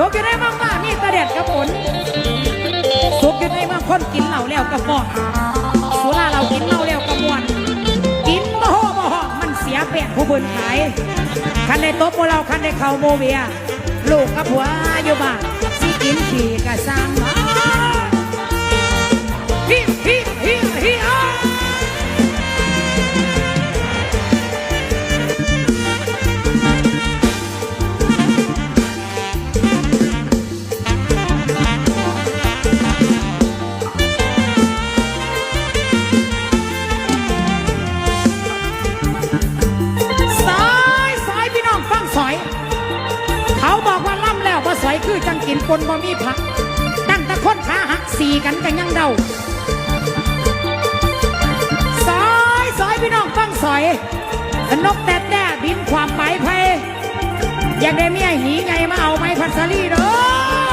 สุกอยู่ในเมืองมานนี่ตะเด็ดกับฝนสุกอยู่ในเมืองคนกินเหล้าแล้วกับฟอนสุราเรากินเหล้าแล้วกับมวนกินบ่โหบ่ห้องมันเสียเปรียบผู้บุญขายคันในโตบพวกเราคันในเข่าโมเวีย ลูกกับผัวอยู่บ้านสิกินขี่กะซ่า คนบ่มีผักตั้งแต่คนขาหักสีกันกันยังเดาสอยสอยพี่น้องฟังสอยนกแต่แต่บินความไปไพอยากได้เมียหีไงมาเอาไม้พันสลีเด้อ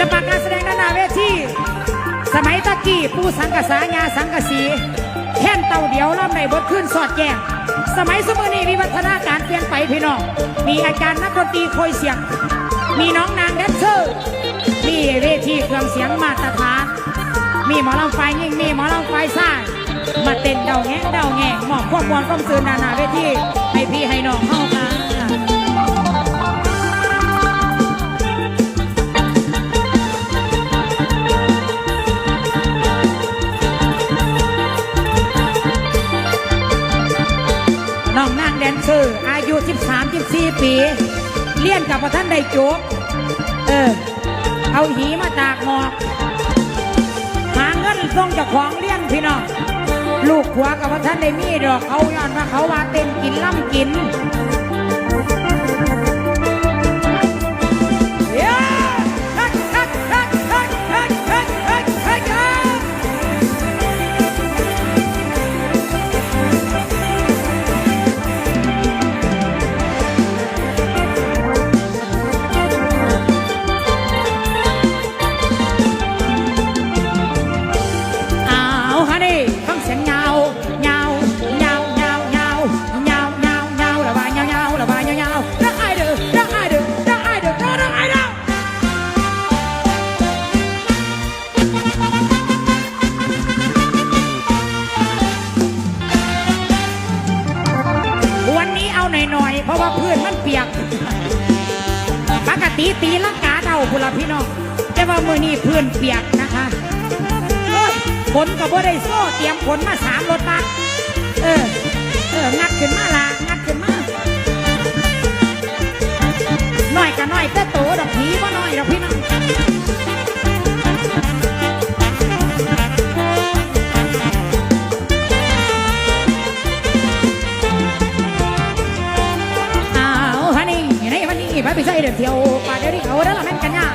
ลปะการแสดงด้านาเวทีสมัยตะกี้ปูสังกษายาสังกสีแท่นเต่าเดียวลำในบทขึ้นสอดแจ้งสมัยสมัยนี้วิวัฒนาการเปลี่ยนไปพี่น้อง มีอาจารย์นักดนตรีคอยเสียง มีน้องนางแดนเซอร์มีเวทีเครื่องเสียงมาตรฐาน มีหมอลำไฟยิ่งมีหมอลำไฟซ่ายมาเต้นเดาแงเดาแงหมอบควบมวลความสื่อนานาเวทีให้พี่ให้น้องเข้ามา 13 14 ปี เลี้ยนกับพระท่านได้จบเออ เอาหีมาตากหมอกหาเงินส่งจากของเลี้ยงพี่น้องลูกขัวกับพระท่านได้มีดอกเขาย้อนว่าเขาว่าเต็มกินล่ำกิน เพราะว่าเพื่อนมันเปียก ปกติตีลังกาเดาพุณละพี่น้องแต่ว่ามือนี้เพื่อนเปียกนะคะเอ้ยฝนกับ่ได้โซ่เตรียมฝนมาสามรถบัสเออ เออ งัดขึ้นมาละ ไปใส่เดินเที่ยวป่าเดี๋ยวนี้เขาเด้ละแม่นกันยา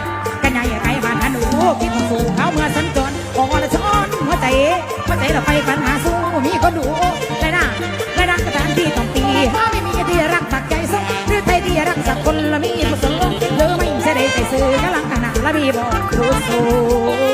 กันยาอย่าไกลบ้านหันหนูคิดสู่เขาเมื่อสันจรออกละช้อนหัวใจหัวใจเราไปปัญหาสู้มีคนดูไรหน้าไรดังกระตานที่ต้องตีถ้าไม่มีที่รักตักใจส่งหรือไทยที่รักสักคนละมีผู้สลงหรือไม่เสด็จใจซื้อกำลังขนาดละมีบอกผู้สูง